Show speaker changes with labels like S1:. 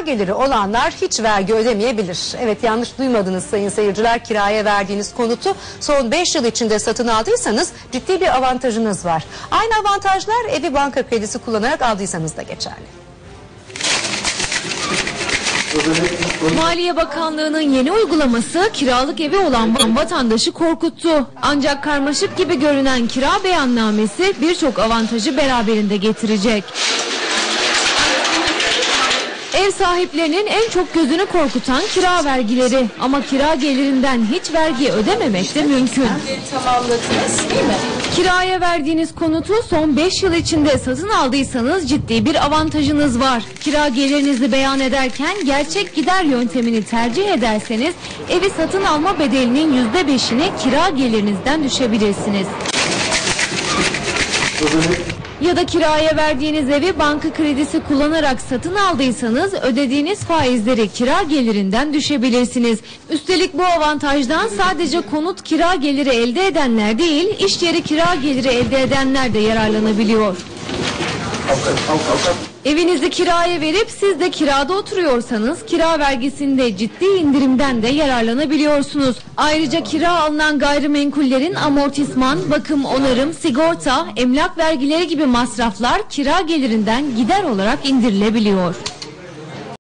S1: geliri olanlar hiç vergi ödemeyebilir. Evet yanlış duymadınız sayın seyirciler. Kiraya verdiğiniz konutu son 5 yıl içinde satın aldıysanız ciddi bir avantajınız var. Aynı avantajlar evi banka kredisi kullanarak aldıysanız da geçerli.
S2: Maliye Bakanlığı'nın yeni uygulaması kiralık evi olan vatandaşı korkuttu. Ancak karmaşık gibi görünen kira beyannamesi birçok avantajı beraberinde getirecek. Ev sahiplerinin en çok gözünü korkutan kira vergileri ama kira gelirinden hiç vergi ödememek de mümkün.
S3: tamamladınız değil mi?
S2: Kiraya verdiğiniz konutu son 5 yıl içinde satın aldıysanız ciddi bir avantajınız var. Kira gelirinizi beyan ederken gerçek gider yöntemini tercih ederseniz evi satın alma bedelinin %5'ini kira gelirinizden düşebilirsiniz. Ya da kiraya verdiğiniz evi banka kredisi kullanarak satın aldıysanız ödediğiniz faizleri kira gelirinden düşebilirsiniz. Üstelik bu avantajdan sadece konut kira geliri elde edenler değil, iş yeri kira geliri elde edenler de yararlanabiliyor. Evinizi kiraya verip siz de kirada oturuyorsanız kira vergisinde ciddi indirimden de yararlanabiliyorsunuz. Ayrıca kira alınan gayrimenkullerin amortisman, bakım, onarım, sigorta, emlak vergileri gibi masraflar kira gelirinden gider olarak indirilebiliyor.